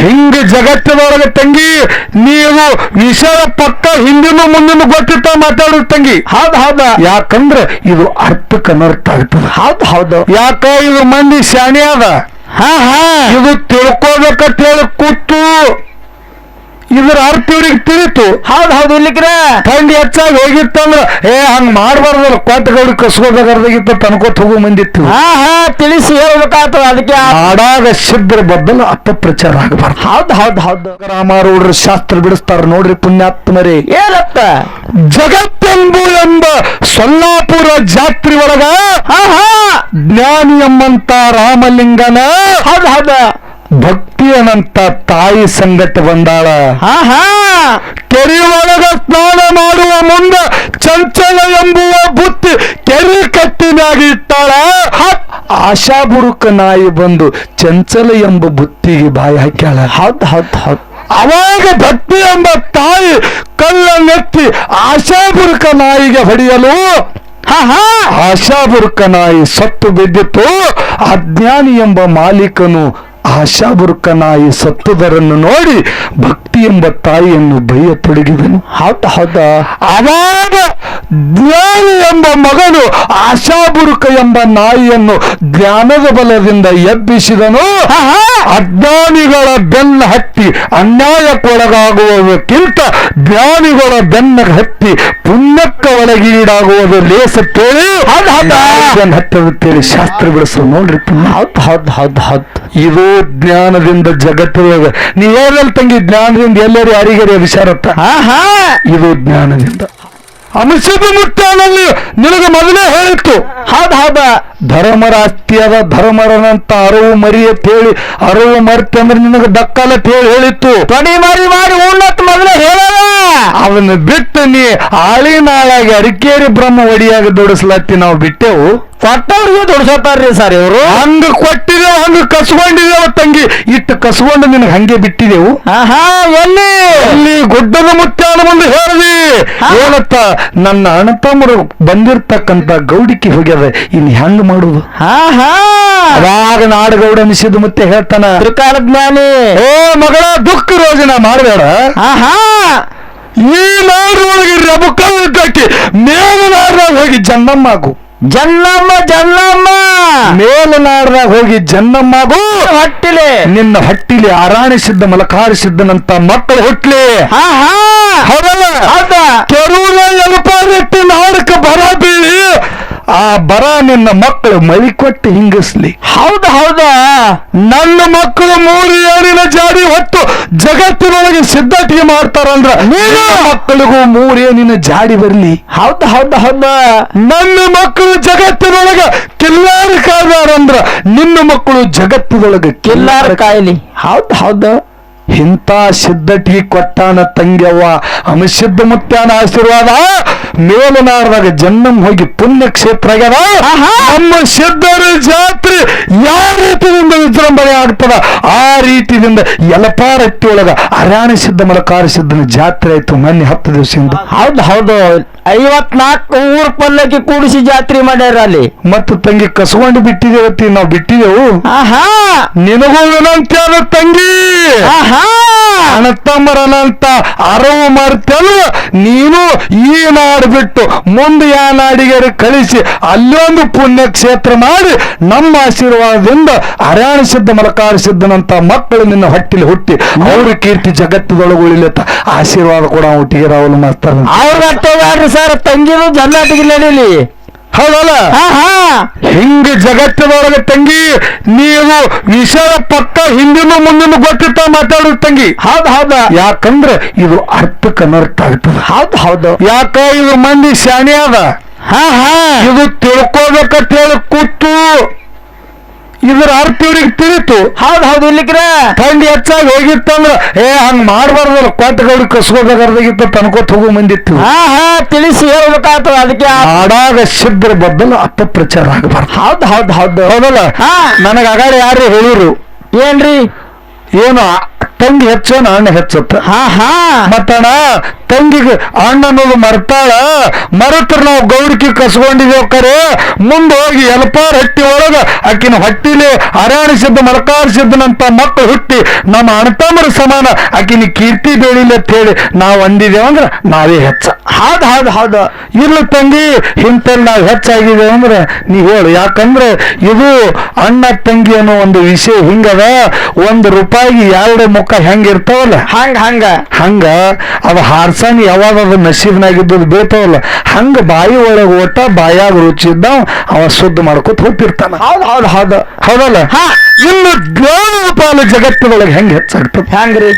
ಹಿಂಗ ಜಗತ್ತಿನೊಳಗೆ ತಂಗಿ ನೀವು ವಿಷಯ ಪಕ್ಕ ಹಿಂದಿನ ಮುಂದಿನ ಗೊತ್ತಿತ್ತ ಮಾತಾಡ ತಂಗಿ. ಹೌದ್ ಹೌದ. ಯಾಕಂದ್ರೆ ಇದು ಅರ್ಥ ಕನರ್ಥ ಆಗ್ತದ. ಹೌದ್ ಹೌದು. ಯಾಕ ಇದು ಮಂದಿ ಶಾಣೆ ಅದ. ಹಾ ಹಾ. ಇದು ತಿಳ್ಕೊಬೇಕಂತ ಹೇಳಿ ಕೂತು ಇದ್ರ ಅರ್ಥ ಇವ್ರಿಗೆ ತಿಳಿತು. ಹೌದ್ ಹೌದು ಇಲ್ಲಿಕ್ರ ತಂಗಿ ಹೆಚ್ಚಾಗಿ ಹೋಗಿತ್ತಂದ್ರ ಏ ಹಂಗ ಮಾಡ್ಬಾರ್ದಲ್ಲ ಕೊಟ್ಟಗೌಡಿ ಕಸ್ಕೋಬೇಕಾರ್ದಾಗಿತ್ತ ತನ್ಕೋತ ಹೋಗೋ ಮಂದಿತ್ತು. ಹಾ ಹಾ ತಿಳಿಸಿ ಹೇಳ್ಬೇಕಾಗ್ತದ ಅದಕ್ಕೆ. ಆಡಾಗ ಬದಲ ಅಪ್ಪ ಅಪಪ್ರಚಾರ ಆಗಬಾರ್ದು. ಹೌದ್ ಹೌದ್ ಹೌದು. ರಾಮಾರೂಢರು ಶಾಸ್ತ್ರ ಬಿಡಿಸ್ತಾರ ನೋಡ್ರಿ ಪುಣ್ಯಾತ್ಮರೇ. ಏನತ್ತ? ಜಗತ್ತೆಂಬು ಎಂಬ ಸೊಲ್ಲಾಪುರ ಜಾತ್ರೆ ಒಳಗ ಹಾ ಹಾ. ಜ್ಞಾನಿ ಎಂಬಂತ ರಾಮಲಿಂಗನ ಹೌದ್ ಹೌದ. ಭಕ್ತಿ ಅನಂತ ತಾಯಿ ಸಂಗಟ ಬಂದಾಳ. ಕೆರೆ ಒಳಗ ಸ್ನಾನ ಮಾಡುವ ಮುಂದ ಚಂಚಲ ಎಂಬುವ ಬುತ್ತಿ ಕೆರೆ ಕಟ್ಟಿನಾಗ ಇಟ್ಟಾಳ. ಆಶಾಬುರುಕ ನಾಯಿ ಬಂದು ಚಂಚಲ ಎಂಬ ಬುತ್ತಿಗೆ ಬಾಯಿ ಹಾಕ್ಯಾಳ. ಹತ್ ಹತ್ ಹತ್ ಅವಾಗ ಭಕ್ತಿ ಎಂಬ ತಾಯಿ ಕಲ್ಲ ನೆತ್ತಿ ಆಶಾಬುರುಕ ನಾಯಿಗೆ ಹೊಡೆಯಲು. ಆಶಾ ಬುರುಕ ನಾಯಿ ಸತ್ತು ಬಿದ್ದಿತ್ತು. ಅಜ್ಞಾನಿ ಎಂಬ ಮಾಲೀಕನು ಆಶಾಬುರುಕ ನಾಯಿ ಸತ್ತುದರನ್ನು ನೋಡಿ ಭಕ್ತಿ ಎಂಬ ತಾಯಿಯನ್ನು ಬೈಯತೊಡಗಿದನು. ಹೌದ್ ಹೌದ? ಅವಾಗ ಜ್ಞಾನ ಎಂಬ ಮಗನು ಆಶಾಬುರುಕ ಎಂಬ ನಾಯಿಯನ್ನು ಜ್ಞಾನದ ಬಲದಿಂದ ಎಬ್ಬಿಸಿದನು. ಅಜ್ಞಾನಿಗಳ ಬೆನ್ನ ಹತ್ತಿ ಅನ್ಯಾಯಕ್ಕೊಳಗಾಗುವುದಕ್ಕಿಂತ ಜ್ಞಾನಿಗಳ ಬೆನ್ನ ಹತ್ತಿ ಪುಣ್ಯಕ್ಕ ಒಳಗೀಡಾಗುವುದು ಲೇಸ ಕೇಳಿ. ಹತ್ತದಂತೇಳಿ ಶಾಸ್ತ್ರ ಬಿಡಿಸು ನೋಡ್ರಿ ಹೌದ್ ಹೌದ್ ಹೌದ್ ಹೌದ್. ಇದು ಜ್ಞಾನದಿಂದ ಜಗತ್ತಿನ ನೀ ತಂಗಿ ತಂಗಿ ಜ್ಞಾನದಿಂದ ಎಲ್ಲರೂ ಯಾರಿಗಾರಿ ವಿಚಾರತ್ತ ಇದು ಜ್ಞಾನದಿಂದ. ಅಂಶದ ಮುಟ್ಟಾನಲ್ಲಿ ನಿನಗೆ ಮೊದಲೇ ಹೇಳಿತ್ತು. ಹೌದ ಹೌದ ಧರ್ಮರ ಅದ ಧರ್ಮರನಂತ ಅರವು ಮರಿ ಅಂತ ಹೇಳಿ ಅರವು ಮರ್ತಿ ಅಂದ್ರೆ ನಿನಗೆ ಡಕ್ಕಲ ಹೇಳಿ ಹೇಳಿತ್ತು. ತೊಡಿ ಮಾರಿ ಮಾಡಿ ಉಣ್ಣತ್ ಮೊದಲೇ ಹೇಳಲ್ಲ ಅವನ್ನ ಬಿಟ್ಟು ನೀ ಆಳಿ ನಾಳಾಗಿ ಅರಿಕೇರಿ ಬ್ರಹ್ಮ ಒಡಿಯಾಗಿ ದುಡಿಸ್ಲತ್ತಿ ನಾವು ಬಿಟ್ಟೆವು. ಕೊಟ್ಟವ್ರಿಗೆ ರೀ ಸರ್ ಇವರು. ಹಂಗ ಕೊಟ್ಟಿದೆವು ಹಂಗ ಕಸ್ಕೊಂಡಿದೇವ ತಂಗಿ ಇಟ್ಟು ಕಸ್ಕೊಂಡು ನಿನಗೆ ಹಂಗೆ ಬಿಟ್ಟಿದೆವು. ಹಾ ಹಾ ಎಲ್ಲಿ ಅಲ್ಲಿ ಗುಡ್ಡದ ಮುತ್ತಾನ ಮುಂದೆ ಹೇಳಿದಿ. ಏನತ್ತ ನನ್ನ ಅಣ್ಣತಮ್ಮರು ಬಂದಿರ್ತಕ್ಕಂತ ಗೌಡಿಕೆ ಹೋಗ್ಯದ ಇನ್ ಹೆಂಗ್ ಮಾಡುದು? ಹಾ ಹಾ. ಅವಾಗ ನಾಡಗೌಡ ಅನಿಸಿದ ಮತ್ತೆ ಹೇಳ್ತಾನ ತ್ರಿಕಾಲ ಜ್ಞಾನಿ ಏ ಮಗಳ ದುಃಖ ರೋಜನ ಮಾಡಬೇಡ. ಹಾ ಹಾ. ಈ ನಾಡೊಳಗೆ ರಬಕಲ್ ಕಟ್ಟಿ ಮೇಲನಾಡ್ದಾಗ ಹೋಗಿ ಜನ್ನಮ್ಮಾಗು ಜನ್ನಮ್ಮ ಜನ್ನಮ್ಮ! ಮೇಲನಾಡ್ದಾಗ ಹೋಗಿ ಜನ್ನಮ್ಮಗೂ ಹಟ್ಟಿಲೆ. ನಿನ್ನ ಹಟ್ಟಿಲಿ ಆರಾಣಿಸಿದ್ದ ಮಲಕಾರಿಸಿದ್ದನಂತ ಮಕ್ಕಳು ಹುಟ್ಲಿ. ಹಾ ಹಾ. ಹೌದಲ್ಲ? ಹೌದ? ಕೆರೂರ ಎಲಪಾರೆಟ್ಟಿ ನಾಡಕ ಬರ ಬೀಳಿ ಆ ಬರ ನಿನ್ನ ಮಕ್ಕಳು ಮಳಿ ಕೊಟ್ಟು ಹಿಂಗಿಸ್ಲಿ. ಹೌದ ಹೌದ. ನನ್ನ ಮಕ್ಕಳು ಮೂರು ಏಳಿನ ಜಾಡಿ ಹೊತ್ತು ಜಗತ್ತಿನೊಳಗೆ ಸಿದ್ಧತೆ ಮಾಡ್ತಾರಂದ್ರ ನಿನ್ನ ಮಕ್ಕಳಿಗೂ ಮೂರು ಏನಿನ ಜಾಡಿ ಬರ್ಲಿ. ಹೌದ ಹೌದ ಹೌದ. ನನ್ನ ಮಕ್ಕಳು ಜಗತ್ತಿನೊಳಗೆ ಕಿಲ್ಲಾರ ಕಾಯ್ದಾರಂದ್ರ ನಿನ್ನ ಮಕ್ಕಳು ಜಗತ್ತಿನೊಳಗೆ ಕಿಲ್ಲಾರ ಕಾಯಲಿ. ಹೌದ ಹೌದ. ಇಂಥ ಸಿದ್ಧಟಿಗೆ ಕೊಟ್ಟಾನ ತಂಗ್ಯವ್ವ. ಅಮಸಿದ್ಧ ಮುತ್ಯಾನ ಆಶೀರ್ವಾದ. ಮೇಲನಾರದಾಗ ಜನ್ಮ ಹೋಗಿ ಪುಣ್ಯ ಕ್ಷೇತ್ರ ಆಗ್ಯದ. ನಮ್ಮ ಸಿದ್ಧರ ಜಾತ್ರೆ ಯಾವ ರೀತಿಯಿಂದ ವಿಜೃಂಭಣೆ ಆಗ್ತದ? ಆ ರೀತಿಯಿಂದ ಎಲಪಾರಟ್ಟಿ ಒಳಗ ಸಿದ್ಧ ಮಲಕಾರ ಸಿದ್ಧನ ಜಾತ್ರೆ ಆಯ್ತು ಮೊನ್ನೆ ಹತ್ತು ದಿವಸದಿಂದ. ಹೌದು ಹೌದು. ಐವತ್ನಾಲ್ಕು ಊರ್ ಪಲ್ಲಕ್ಕಿ ಕೂಡಿಸಿ ಜಾತ್ರೆ ಮಾಡ್ಯಾರ ಅಲ್ಲಿ ಮತ್ತು ತಂಗಿ ಕಸ್ಕೊಂಡು ಬಿಟ್ಟಿದ್ದೇವತ್ತಿ ನಾವು ಬಿಟ್ಟಿದೆವು. ಆಹಾ! ನಿನಗೂ ವಿನಂತಿ ಆದ ತಂಗಿ. ಆಹಾ! ಅರವು ಮರ್ತಲ್ ನೀನು ಈ ನಾಡು ಬಿಟ್ಟು ಮುಂದೆ ಯಾ ನಾಡಿಗೆ ಕಳಿಸಿ ಅಲ್ಲೊಂದು ಪುಣ್ಯ ಕ್ಷೇತ್ರ ಮಾಡಿ ನಮ್ಮ ಆಶೀರ್ವಾದದಿಂದ ಹರ್ಯಾಣ ಸಿದ್ಧ ಮಲಕಾರ ಸಿದ್ಧನಂತ ಮಕ್ಕಳು ನಿನ್ನ ಹೊಟ್ಟಿಲಿ ಹುಟ್ಟಿ ಅವ್ರ ಕೀರ್ತಿ ಜಗತ್ತದೊಳಗೆ ಉಳಿಲತ್ತ. ಆಶೀರ್ವಾದ ಕೂಡ ಒಟ್ಟಿಗೆ ರಾವಲು ಮಾಡ್ತಾರೆ ಅವ್ರ ಸರ್ ತಂಗಿದು ಜನ್ನಾಟಿಗೆ ನಡೀಲಿ ಹೌದಲ್ಲ? ಹಿಂಗ ಜಗತ್ತಿನೊಳಗೆ ತಂಗಿ ನೀವು ವಿಷಯ ಪಕ್ಕ ಹಿಂದಿನ ಮುಂದಿನ ಗೊತ್ತಿತ್ತ ಮಾತಾಡೋದು ತಂಗಿ. ಹೌದ್ ಹೌದ. ಯಾಕಂದ್ರೆ ಇದು ಅರ್ಥ ಅನರ್ಥ ಆಗ್ತದ. ಹೌದ್ ಹೌದು. ಯಾಕ ಇದು ಮಂದಿ ಶಾಣೆ ಅದ? ಹಾ ಹಾ. ಇದು ತಿಳ್ಕೊಬೇಕಂತ ಹೇಳಿ ಕೂತು ಇದ್ರ ಅರ್ಥ ಇವ್ರಿಗೆ ತಿಳಿತು. ಹೌದ್ ಹೌದು ಇಲ್ಲಿಕ್ರ ತಂಡಿ ಹೆಚ್ಚಾಗಿ ಹೋಗಿತ್ತಂದ್ರ ಏ ಹಂಗ್ ಮಾಡ್ಬಾರ್ದಲ್ಲ ಕೊಟ್ಟಗೌಡಿ ಕಸ್ಕೋಬೇಕಾರ್ದಾಗಿತ್ತ ತನ್ಕೋತ ಹೋಗೋ ಬಂದಿತ್ತು ಹಾ ಹಾ ತಿಳಿಸಿ ಹೇಳ್ಬೇಕಾಗ್ತದ ಅದಕ್ಕೆ ಆಡಾಗ ಸಿದ್ರ ಬದಲು ಅಪಪ್ರಚಾರ ಆಗಬಾರ್ದು. ಹೌದ್ ಹೌದ್ ಹೌದು. ಹೌದಲ್ಲ? ಹಾ. ನನಗ ಅಗಾಡಿ ಯಾರು ಹೇಳಿರು? ಏನ್ರಿ? ಏನು ತಂಗಿ ಹೆಚ್ಚು ಅಣ್ಣ ಹೆಚ್ಚತ್ತ ಹಾ ಹಾ. ಮತ್ತಣ್ಣ ತಂಗಿಗೆ ಅಣ್ಣ ಅನ್ನೋದು ಮರ್ತಾಳ. ಮರತ್ರ ನಾವು ಗೌಡಕಿ ಕಸ್ಕೊಂಡಿದ್ದೇವೆ ಕರೆ. ಮುಂದೆ ಹೋಗಿ ಎಲ್ಪಾರ್ ಹಟ್ಟಿ ಒಳಗ ಆಕಿನ ಹೊಟ್ಟಿಲಿ ಅರಾಣಿಸಿದ್ದ ಮರಕಾರಿಸಿದ್ದನಂತ ಮಕ್ಕಳು ಹುಟ್ಟಿ ನಮ್ಮ ಅಣ್ಣತಮ್ಮರ ಸಮಾನ ಆಕಿನ ಕೀರ್ತಿ ಬೆಳಿಲಿ ಅಂತ ಹೇಳಿ ನಾವು ಅಂದಿದ್ದೇವೆ ಅಂದ್ರೆ ನಾವೇ ಹೆಚ್ಚ. ಹಾದ ಹಾದ ಹಾದ. ಇಲ್ಲ ತಂಗಿ ಇಂಥಲ್ಲಿ ನಾವು ಹೆಚ್ಚಾಗಿದೆ ಅಂದ್ರೆ ನೀ ಹೇಳು. ಯಾಕಂದ್ರೆ ಇದು ಅಣ್ಣ ತಂಗಿ ಅನ್ನೋ ಒಂದು ವಿಷಯ ಹಿಂಗದ. ಒಂದು ರೂಪಾಯಿಗೆ ಎರಡು ಮುಖ ಹೆಂಗಿರ್ತಾವಲ್ಲ ಹಂಗ ಹಂಗ ಹಂಗ. ಅವ ಹಾರ್ಸಂಗ್ ಯಾವಾಗ ಅದು ನಸೀಬ್ನಾಗಿದ್ದದು ಬೀಳ್ತಾವಲ್ಲ? ಹಂಗ ಬಾಯಿ ಒಳಗೆ ಓಟ ಬಾಯಾಗ ರುಚಿ ಇದ್ದಾವ ಅವ ಶುದ್ಧ ಮಾಡ್ಕೊತ ಹೋಗ್ತಿರ್ತಾನ. ಹೌದು ಹೌದು ಹೌದು. ಹೌದಲ್ಲ? ಹಾ. ಇನ್ನು ಜ್ಞಾನದ ಪಾಲು ಜಗತ್ತಿನೊಳಗೆ ಹೆಂಗೆ ಹೆಚ್ಚಾಗ್ತದೆ? ಹೆಂಗ್ರಿ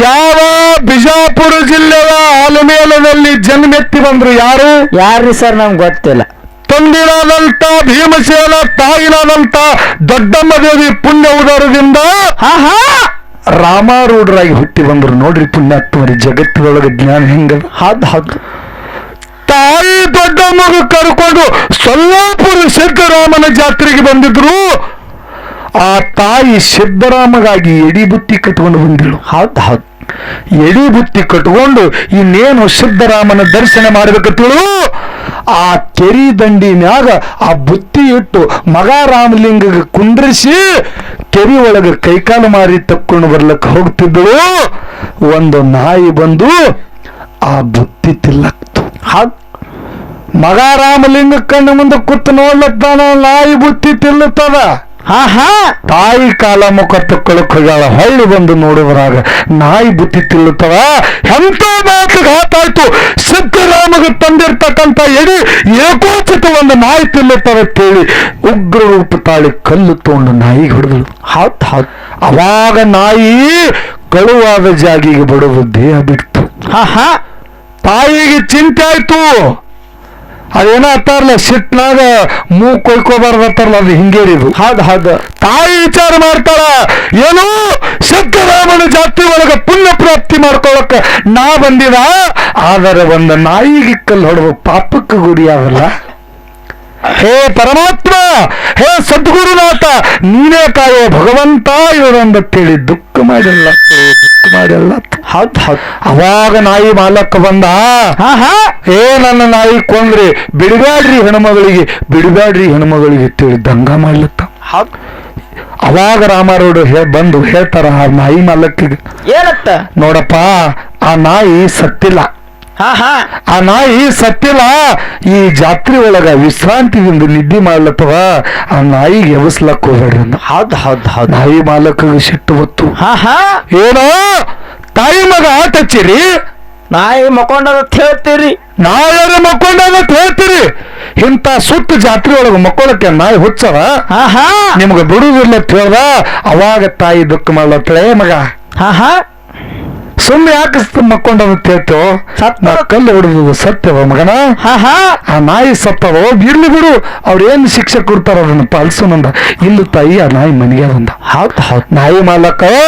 ಯಾವ ಬಿಜಾಪುರ ಜಿಲ್ಲೆಯ ಆಲಮೇಲದಲ್ಲಿ ಜನ್ಮೆತ್ತಿ ಬಂದ್ರು ಯಾರು? ಯಾರ್ರಿ ಸರ್ ನಮ್ಗೆ ಗೊತ್ತಿಲ್ಲ. ತಂದಿರಾದಂತ ಭೀಮಸೇನ ತಾಯಿನಾದಂತ ದೊಡ್ಡಮ್ಮ ದೇವಿ ಪುಣ್ಯ ಉದರದಿಂದ ಹಾ ಹಾ. ರಾಮಾರೂಢರಾಗಿ ಹುಟ್ಟಿ ಬಂದರು ನೋಡ್ರಿ ಪುಣ್ಯಾತ್ಮರಿ ಜಗತ್ತಿನೊಳಗೆ ಜ್ಞಾನ ಹೆಂಗದ ಹಾದ್ ಹಾದು ತಾಯಿ ದೊಡ್ಡ ಮಗು ಕರ್ಕೊಂಡು ಸೊಲ್ಲಾಪುರ ಸಿದ್ದರಾಮನ ಜಾತ್ರೆಗೆ ಬಂದಿದ್ರು. ಆ ತಾಯಿ ಸಿದ್ದರಾಮಗಾಗಿ ಎಡಿ ಬುತ್ತಿ ಕಟ್ಕೊಂಡು ಬಂದಿಳು. ಹಾದ್ ಹಾದ್ ಎಡಿ ಬುತ್ತಿ ಕಟ್ಕೊಂಡು ಇನ್ನೇನು ಸಿದ್ದರಾಮನ ದರ್ಶನ ಮಾಡಬೇಕಂತೇಳು. ಆ ಕೆರಿ ದಂಡಿನಾಗ ಆ ಬುತ್ತಿ ಇಟ್ಟು ಮಗ ರಾಮಲಿಂಗ ಕುಂಡ್ರಿಸಿ ಕೆರಿ ಒಳಗೆ ಕೈಕಾಲು ಮಾರಿ ತಕ್ಕೊಂಡು ಬರ್ಲಕ್ಕೆ ಹೋಗ್ತಿದ್ದಳು. ಒಂದು ನಾಯಿ ಬಂದು ಆ ಬುತ್ತಿ ತಿಲ್ಲಕ್ತು. ಹೌದ್. ಮಗ ರಾಮಲಿಂಗ ಕಣ್ಣು ಮುಂದೆ ಕೂತು ನೋಡ್ಲತ್ತಾನ ನಾಯಿ ಬುತ್ತಿ ತಿನ್ನುತ್ತದ ಹಾ ಹಾ ತಾಯಿ ಕಾಲ ಮುಖ ತಕ್ಕೊಳಕ್ ಹೋಗ್ಯಾಳ ಹೊಳ್ಳಿ ಬಂದು ನೋಡುವರಾಗ ನಾಯಿ ಬುತ್ತಿ ತಿನ್ನುತ್ತವ ಎಂತ ಮಾತು ಘಾತಾಯ್ತು ಸಿದ್ದರಾಮಗ ತಂದಿರ್ತಕ್ಕಂಥ ಎಡಿ ಏಕೋಚಿತ ಒಂದು ನಾಯಿ ತಿನ್ನುತ್ತವ ಅಂತೇಳಿ ಉಗ್ರ ರೂಪ ತಾಳಿ ಕಲ್ಲು ತಗೊಂಡು ನಾಯಿಗೆ ಹೊಡೆದಳು. ಹಾತ್ ಹಾತ್ ಅವಾಗ ನಾಯಿ ಕಳುವಾದ ಜಾಗಿಗೆ ಬಡದು ದೇಹ ಬಿಡ್ತು. ಹಾ ಹಾ ತಾಯಿಗೆ ಚಿಂತೆ ಆಯ್ತು. ಅದೇನೋ ಅತ್ತಾರಲ್ಲ ಸಿಟ್ನಾಗ ಮೂ ಕೊಯ್ಕೋಬಾರ್ದತ್ತಾರಲ್ಲ ಅದು ಹಿಂಗೇರಿದು ಹೌದು ಹೌದು. ತಾಯಿ ವಿಚಾರ ಮಾಡ್ತಾಳ ಏನು ಸಿದ್ದರಾಮನ ಜಾತಿ ಒಳಗ ಪುಣ್ಯ ಪ್ರಾಪ್ತಿ ಮಾಡ್ಕೊಳಕ ನಾ ಬಂದಿದ ಆದರೆ ಒಂದು ನಾಯಿಗೆ ಕಲ್ಲು ಹೊಡೆದು ಪಾಪಕ್ಕೆ ಗುರಿಯಾಗಲ್ಲ. ಹೇ ಪರಮಾತ್ಮ ಹೇ ಸದ್ಗುರುನಾಥ ನೀನೇ ಕಾಯೋ ಭಗವಂತ ಇವರಂದತ್ತೇಳಿ ದುಃಖ ಮಾಡಿಲ್ಲ ದುಃಖ ಮಾಡಿಲ್ಲ. ಹೌದ್ ಹೌದ್. ಅವಾಗ ನಾಯಿ ಮಾಲಕ್ಕ ಬಂದ ಏ ನನ್ನ ನಾಯಿ ಕೊಂದ್ರಿ ಬಿಡಬ್ಯಾಡ್ರಿ ಹೆಣ್ಮಗಳಿಗೆ ಬಿಡಬ್ಯಾಡ್ರಿ ಹೆಣ್ಮಗಳಿಗೆ ತಿಳಿ ದಂಗ ಮಾಡ್ಲತ್ತ. ಹೌದ್. ಅವಾಗ ರಾಮಾರೋಡು ಹೇ ಬಂದು ಹೇಳ್ತಾರ ಆ ನಾಯಿ ಮಾಲಕ್ಕಿಗೆ ಏನತ್ತ? ನೋಡಪ್ಪ ಆ ನಾಯಿ ಸತ್ತಿಲ್ಲ. ಆ ನಾಯಿ ಸತ್ತಿಲ್ಲ ಈ ಜಾತ್ರೆ ಒಳಗ ವಿಶ್ರಾಂತಿದಿಂದ ನಿದ್ದೆ ಮಾಡ್ಲತ್ತವ ಆ ನಾಯಿಗೆ ಎಬಸ್ಲಕ್ ಹೋಗ್ಬೇಡ್ರಿ. ಹೌದ್ ಹೌದ್ ಹೌದ್. ನಾಯಿ ಮಾಲಕ ಸಿಟ್ಟು ಬತ್ತು ಹಾ ಹಾ. ಏನೋ ತಾಯಿ ಮಗ ಆಟ ಹಚ್ಚಿರಿ? ನಾಯಿ ಮಕ್ಕೊಂಡದ ಹೇಳ್ತೀರಿ. ನಾಯರ ಮಕ್ಕೊಂಡಾಗ ಹೇಳ್ತೀರಿ? ಇಂಥ ಸುತ್ತ ಜಾತ್ರೆ ಒಳಗೆ ಮಕ್ಕೊಳಕ್ಕೆ ನಾಯಿ ಹುಚ್ಚವ? ಹಾ ಹಾ. ನಿಮ್ಗೆ ಬಿಡುವುದಿಲ್ಲ ಹೇಳ್ದ ಅವಾಗ ತಾಯಿ ದುಃಖ ಮಾಡ್ಲತ್ತಳೆ ಮಗ. ಹಾ ಹಾ. ಸುಮ್ಮನೆ ಯಾಕೆ ಸತ್ತ- ನಾ ಕಲ್ಲು ಹೊಡೆದು ಸತ್ಯವ ಮಗನ? ಆ ನಾಯಿ ಸತ್ತವ ಇರ್ಲಿ ಬಿಡು. ಅವ್ರು ಏನು ಶಿಕ್ಷೆ ಕೊಡ್ತಾರ ಅದನ್ನ ಪಾಲಿಸೋನಂದ ಇಲ್ಲ ತಾಯಿ ಆ ನಾಯಿ ಮನೆಗೆ ಬಂದ. ನಾಯಿ ಮಾಲಕ ಏ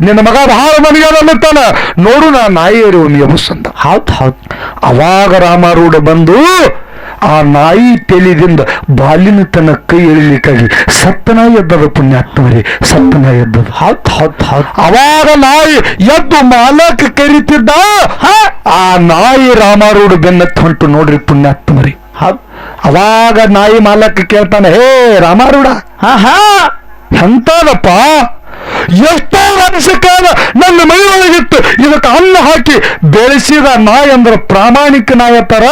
ನಿನ್ನ ಮಗ ಬಹಳ ಮನೆಗೆ ಅನ್ನತಾನ ನೋಡು ನಾ ನಾಯಿ ಎರಿವು ಅಂದ ಹೌದ್ ಹೌದ್. ಅವಾಗ ರಾಮಾರೂಢ ಬಂದು ಆ ನಾಯಿ ತೆಲಿದಿಂದ ಬಾಲಿನ ತನ್ನ ಕೈ ಎಳಿಲಿಕ್ಕಾಗಿ ಸತ್ತನ ಎದ್ದದ ಪುಣ್ಯಾತ್ಮರಿ ಸತ್ತನ ಎದ್ದದ ಹೌದ್ ಹೌದ್ ಹೌದ್ ಅವಾಗ ನಾಯಿ ಎದ್ದು ಮಾಲಕ್ ಕರಿತಿದ್ದ ಹ? ಆ ನಾಯಿ ರಾಮಾರೂಢ ಬೆನ್ನತ್ತು ಹೊಂಟು ನೋಡ್ರಿ ಪುಣ್ಯಾತ್ಮರಿ ಹೌದ್ ಅವಾಗ ನಾಯಿ ಮಾಲಕ್ ಕೇಳ್ತಾನೆ ಹೇ ರಾಮಾರೂಢ ಹಾ ಹಾ ಎಂತದಪ್ಪ ಎಷ್ಟೋ ವರ್ಷ ಕಾಲ ನನ್ನ ಮೈಯೊಳಗಿತ್ತು ಇದಕ್ಕೆ ಅನ್ನ ಹಾಕಿ ಬೆಳೆಸಿದ ನಾಯಿ ಅಂದ್ರೆ ಪ್ರಾಮಾಣಿಕ ನಾಯ ತರ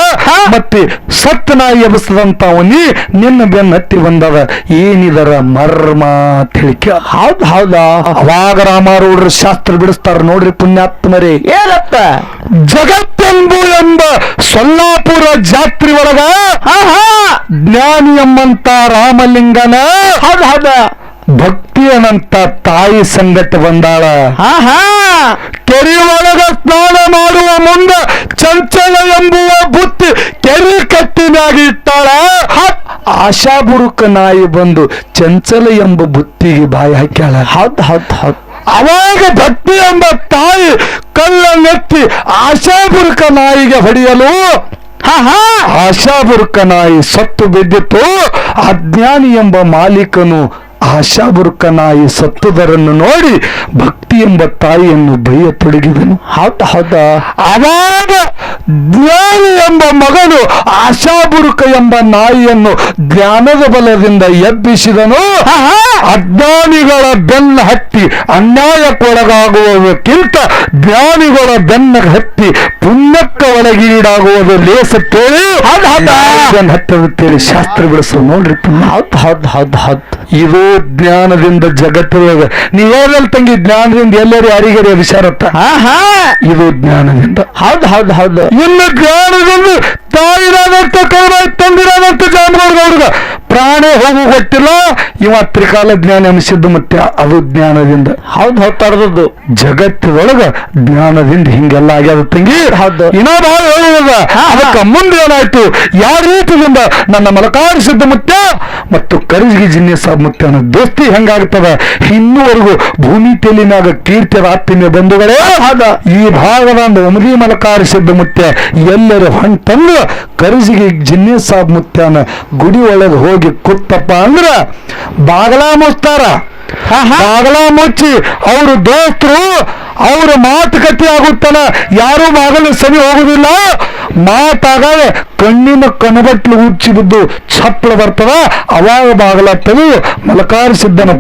ಮತ್ತೆ ಸತ್ತ ನಾಯಿ ಎಬಸದಂತಾವ ನೀ ನಿನ್ನ ಬೆನ್ನ ಹತ್ತಿ ಬಂದದ. ಏನಿದರ ಮರ್ಮ ತಿಳಿಕೆ ಹೌದ್ ಹೌದಾ. ಅವಾಗ ರಾಮಾರೂಢರು ಶಾಸ್ತ್ರ ಬಿಡಿಸ್ತಾರ ನೋಡ್ರಿ ಪುಣ್ಯಾತ್ಮರೇ. ಏನತ್ತ? ಜಗತ್ತೆಂಬು ಎಂಬ ಸೊಲ್ಲಾಪುರ ಜಾತ್ರೆ ಒಳಗ ಜ್ಞಾನಿ ಎಂಬಂತ ರಾಮಲಿಂಗನ ಹೌದ ಹೌದ. ಭಕ್ತಿಯನಂತ ತಾಯಿ ಸಂಗತಿ ಬಂದಾಳ. ಹಾ ಹಾ ಕೆರೆ ಒಳಗ ಸ್ನಾನ ಮಾಡುವ ಮುಂದ ಚಂಚಲ ಎಂಬುವ ಬುತ್ತಿ ಕೆರೆ ಕಟ್ಟಿನಾಗಿ ಇಟ್ಟಾಳ. ಆಶಾ ಬುರುಕ ನಾಯಿ ಬಂದು ಚಂಚಲ ಎಂಬ ಬುತ್ತಿಗೆ ಬಾಯಿ ಹಾಕ್ಯಾಳ. ಹತ್ ಹತ್ ಹತ್ ಅವಾಗ ಭಕ್ತಿ ಎಂಬ ತಾಯಿ ಕಲ್ಲನ್ನೆತ್ತಿ ಆಶಾಬುರುಕ ನಾಯಿಗೆ ಹೊಡೆಯಲು. ಆಶಾ ಬುರುಕ ನಾಯಿ ಸತ್ತು ಬಿದ್ದಿತ್ತು. ಅಜ್ಞಾನಿ ಎಂಬ ಮಾಲೀಕನು ಆಶಾಬುರುಕ ನಾಯಿ ಸತ್ತುದರನ್ನು ನೋಡಿ ಭಕ್ತಿ ಎಂಬ ತಾಯಿಯನ್ನು ಬೈಯತೊಡಗಿದನು ಹೌದ ಹೌದ. ಅವಾಗ ಜ್ಞಾನಿ ಎಂಬ ಮಗನು ಆಶಾಬುರುಕ ಎಂಬ ನಾಯಿಯನ್ನು ಜ್ಞಾನದ ಬಲದಿಂದ ಎಬ್ಬಿಸಿದನು. ಅಜ್ಞಾನಿಗಳ ಬೆನ್ನ ಹತ್ತಿ ಅನ್ಯಾಯಕ್ಕೊಳಗಾಗುವುದಕ್ಕಿಂತ ಜ್ಞಾನಿಗಳ ಬೆನ್ನ ಹತ್ತಿ ಪುಣ್ಯಕ್ಕ ಒಳಗೀಡಾಗುವುದು ಲೇಸ ಕೇಳಿ ಹತ್ತಿರುತ್ತೇಳಿ ಶಾಸ್ತ್ರ ಬಿಡಿಸು ನೋಡ್ರಿ ಹೌದ್ ಹೌದ್ ಹೌದ್ ಹೌದ್. ಇದು ಜ್ಞಾನದಿಂದ ಜಗತ್ತಿನ ನೀವ್ ಹೇಳಲ್ ತಂಗಿ ಜ್ಞಾನದಿಂದ ಎಲ್ಲರೂ ಯಾರಿಗಾರಿ ವಿಚಾರತ್ತ? ಇದು ಜ್ಞಾನದಿಂದ. ಹೌದ್ ಹೌದ್ ಹೌದು. ಇನ್ನು ಜ್ಞಾನದಿಂದ ತಾಯಿರಾದಂತ ಕೈರಾಯ್ ತಂದಿರಾದಂತ ಜಾನವಾರ್ಗವ್ರಿಗ ಪ್ರಾಣ ಹೋಗು ಗೊತ್ತಿಲ್ಲ ಇವ ತ್ರಿಕಾಲ ಜ್ಞಾನ ಅನಿಸಿದ್ದು ಮತ್ತೆ ಅದು ಜ್ಞಾನದಿಂದ. ಹೌದು ಹೊತ್ತಾಡದ್ದು ಜಗತ್ತಿನೊಳಗ ಜ್ಞಾನದಿಂದ ಹಿಂಗೆಲ್ಲ ಆಗ್ಯದ ತಂಗಿ. ಹೌದು. ಇನ್ನೂ ಭಾಳ ಹೇಳುವಾಗ ಅದಕ್ಕೆ ಮುಂದೆ ಏನಾಯ್ತು? ಯಾವ ರೀತಿಯಿಂದ ನನ್ನ ಮಲಕಾರಿ ಸಿದ್ಧ ಮುತ್ಯ ಮತ್ತು ಕರಿಜಿಗೆ ಜಿನ್ನೆ ಸಾಬ್ ಮುತ್ಯನ ದೋಸ್ತಿ ಹೆಂಗಾಗ್ತದ? ಇನ್ನುವರೆಗೂ ಭೂಮಿ ತೆಲಿನಾಗ ಕೀರ್ತಿ ಆತ್ಮೀಯ ಬಂಧುಗಳೇ ಹೌದು. ಈ ಭಾಗದ ಒಂದು ಒಮದಿ ಮಲಕಾರ ಸಿದ್ಧ ಮುತ್ಯ ಎಲ್ಲರೂ ಹೊಂಟಂದು ಕರಿಜಿಗೆ ಜಿನ್ನೆ ಸಾಬ್ ಮುತ್ಯನ ಗುಡಿ ಒಳಗೆ ಹೋಗಿ ಕೂತಪ್ಪ ಅಂದ್ರ ಬಾಗಲ ಮುಚ್ತಾರ. ಬಾಗಲ ಮುಚ್ಚಿ ಅವರು ದೋಸ್ತರು ಅವ್ರ ಮಾತುಕತೆ ಆಗುತ್ತಲ್ಲ ಯಾರು ಬಾಗಲು ಸರಿ ಹೋಗುದಿಲ್ಲ. ಮಾತಾಗ ಕಣ್ಣಿನ ಕಣಬಟ್ಲು ಉಚ್ಚಿ ಬಿದ್ದು ಚಪ್ಪಳ ಬರ್ತದ. ಅವಾಗ ಬಾಗಲ ತೆಗೆದು ಮಲಕಾರ ಸಿದ್ಧನ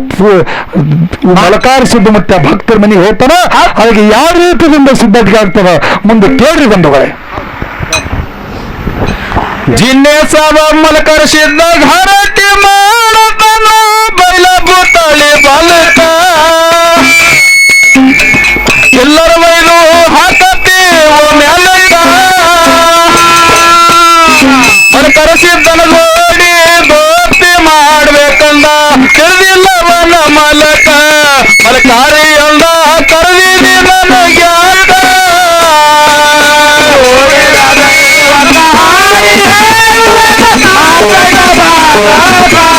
ಮಲಕಾರ ಸಿದ್ಧ ಮತ್ತೆ ಭಕ್ತರ ಮನೆ ಹೋಗ್ತಾನ. ಅದಕ್ಕೆ ಯಾವ ರೀತಿಯಿಂದ ಸಿದ್ಧತೆ ಆಗ್ತದ? ಮುಂದೆ ಕೇಳ್ರಿ ಬಂಧುಗಳೇ ಜಿನ್ನೆ ಸಾಬ ಮಲಕರ ಸಿದ್ಧ ಹರಟಿ ಮಾಡತನ ಬೈಲ ಬುತ್ತಳಿ ಬಲಕ. ಎಲ್ಲರ ಬೈಲು ಹಾಕತಿ ಮೆಲಕ ಮಲಕರ ನೋಡಿ ದೋಸ್ತಿ ಮಾಡ್ಬೇಕಂದ. ತಿಳಿದಿಲ್ಲವನ ಮಲಕ. ಮಲಕಾರಿ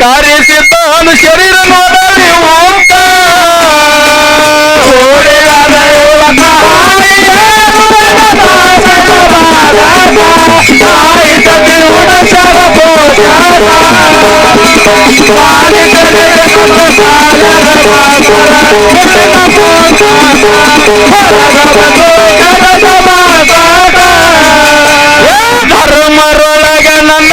ಮಲಕಾರಿ ಸಿದ್ಧನು ಶರೀರ ನೋಡಲಿ ಊಟ ಧರ್ಮರೊಳಗೆ ನನ್ನ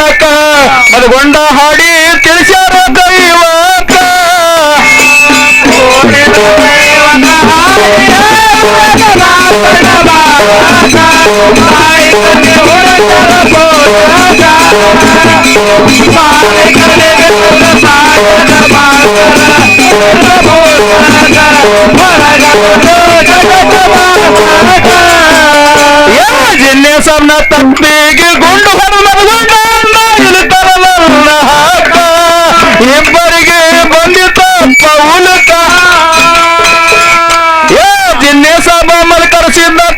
ಕಡಿತಾನಕ ಮಲ್ಗೊಂಡ ಹಾಡಿ ತಿಳಿಸ್ಯಾರ ದೈವಕ ಜಿನ್ನೆ ಸಮ್ನ ತಪ್ಪಿಗೆ ಗುಂಡು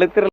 lectura